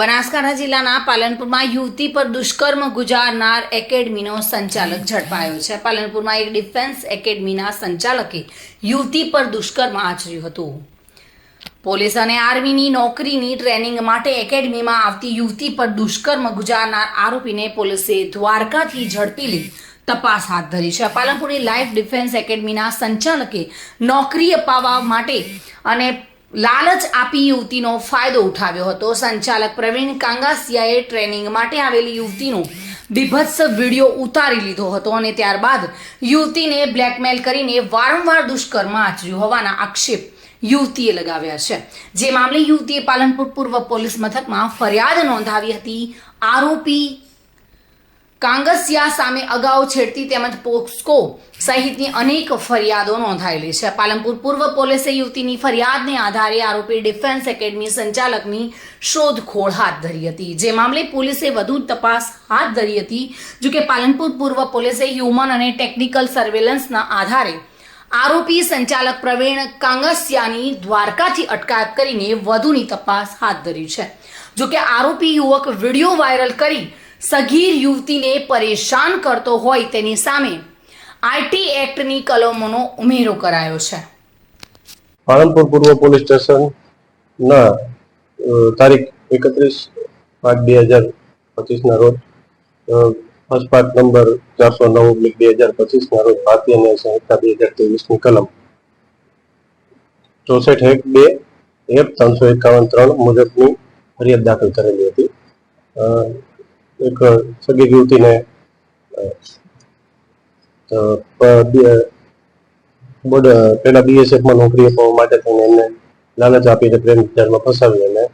બનાસકાંઠા જિલ્લાના પાલનપુરમાં યુવતી પર દુષ્કર્મ ગુજારનાર એકેડમીનો સંચાલક ઝડપાયો છે. પાલનપુરમાં એક ડિફેન્સ એકેડમીના સંચાલકે યુવતી પર દુષ્કર્મ આચર્યું હતું. પોલીસ અને આર્મીની નોકરીની ટ્રેનિંગ માટે એકેડમીમાં આવતી યુવતી પર દુષ્કર્મ ગુજારનાર આરોપીને પોલીસે દ્વારકાથી ઝડપી લઈ તપાસ હાથ ધરી છે. પાલનપુરની લાઈફ ડિફેન્સ એકેડમીના સંચાલકે નોકરી અપાવવા માટે અને લાલચ આપી યુવતીનો ફાયદો ઉઠાવ્યો હતો. સંચાલક પ્રવીણ કાંગાસિયાએ ટ્રેનિંગ માટે આવેલી યુવતીનો બીભત્સ વીડિયો ઉતારી લીધો હતો અને ત્યારબાદ યુવતીને બ્લેકમેલ કરીને વારંવાર દુષ્કર્મ આચર્યું હોવાના આક્ષેપ યુવતીએ લગાવ્યા છે. જે મામલે યુવતીએ પાલનપુર પૂર્વ પોલીસ મથકમાં ફરિયાદ નોંધાવી હતી. આરોપી કાંગસિયા સામે અગાઉ છેડતી તેમજ પોક્સકો સહિતની અનેક ફરિયાદો નોંધાયેલી છે. પાલનપુર પૂર્વ પોલીસે યુવતીની ફરિયાદને આધારે આરોપી ડિફેન્સ એકેડમી સંચાલકની શોધખોળ હાથ ધરી હતી. જે મામલે પોલીસે વધુ તપાસ હાથ ધરી હતી જો કે પાલનપુર પૂર્વ પોલીસે હ્યુમન અને ટેકનિકલ સર્વેલન્સના આધારે આરોપી સંચાલક પ્રવીણ કાંગસિયાની દ્વારકાથી અટકાયત કરીને વધુની તપાસ હાથ ધરી છે. જો કે આરોપી યુવક વીડિયો વાયરલ કરી સગીર યુવતીને પરેશાન કરતો હોય તેની સામે આઈટી એક્ટની કલમોનો ઉમેરો કરાયો છે. પાલનપુર પૂર્વ પોલીસ સ્ટેશન ના તારીખ એકત્રીસ પાંચ બે હજાર પચીસ ના રોજ ફર્સ્ટ પાર્ટ નંબર ચારસો નવ ઓબ્લિક બે હજાર પચીસ ના રોજ ભારતીય ન્યાય સંહિતા બે હજારની કલમ ચોસઠ એક બે એક ત્રણસો એકાવન ત્રણ મુજબની ફરિયાદ દાખલ કરેલી હતી. એક સગી યુવતીને બોર્ડ પેલા બીએસએફમાં નોકરી અપાવવા માટે થઈને એમને લાલચ આપીને પ્રેમ વિચારમાં ફસાવી અને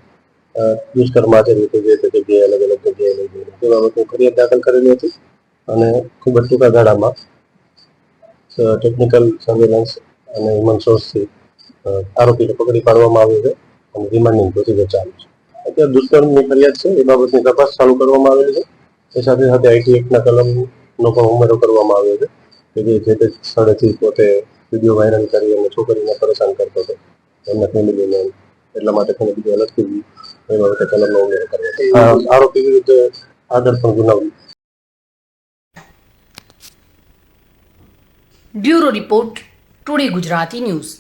દુષ્કર્મ આચર્યું હતું, જે જગ્યાએ અલગ અલગ જગ્યાએ લઈ જઈને તે બાબતે ફરિયાદ દાખલ કરેલી હતી અને ખૂબ જ ટૂંકા ગાળામાં ટેકનિકલ સર્વેલન્સ અને હ્યુમન સોર્સથી આરોપીને પકડી પાડવામાં આવ્યો છે અને રિમાન્ડિંગ પ્રોસિજર ચાલુ છે. અત્યારે દુષ્કર્મની ફરિયાદ છે એ બાબતની તપાસ ચાલુ કરવામાં આવેલી છે. એ સાથે સાથે આઈટી એક્ટના કલમનો પણ ઉમેરો કરવામાં આવ્યો છે કે જે જે તે સ્થળેથી પોતે વીડિયો વાયરલ કરી અને છોકરીને પરેશાન કરતો હતો. એમના ફેમિલીને એટલા માટે તેને બીજું અલગથી એ બાબતે કલમનો ઉમેરો કર્યો આરોપી વિરુદ્ધ આગળ પણ ગુનાવ્યું bureau report today Gujarati news.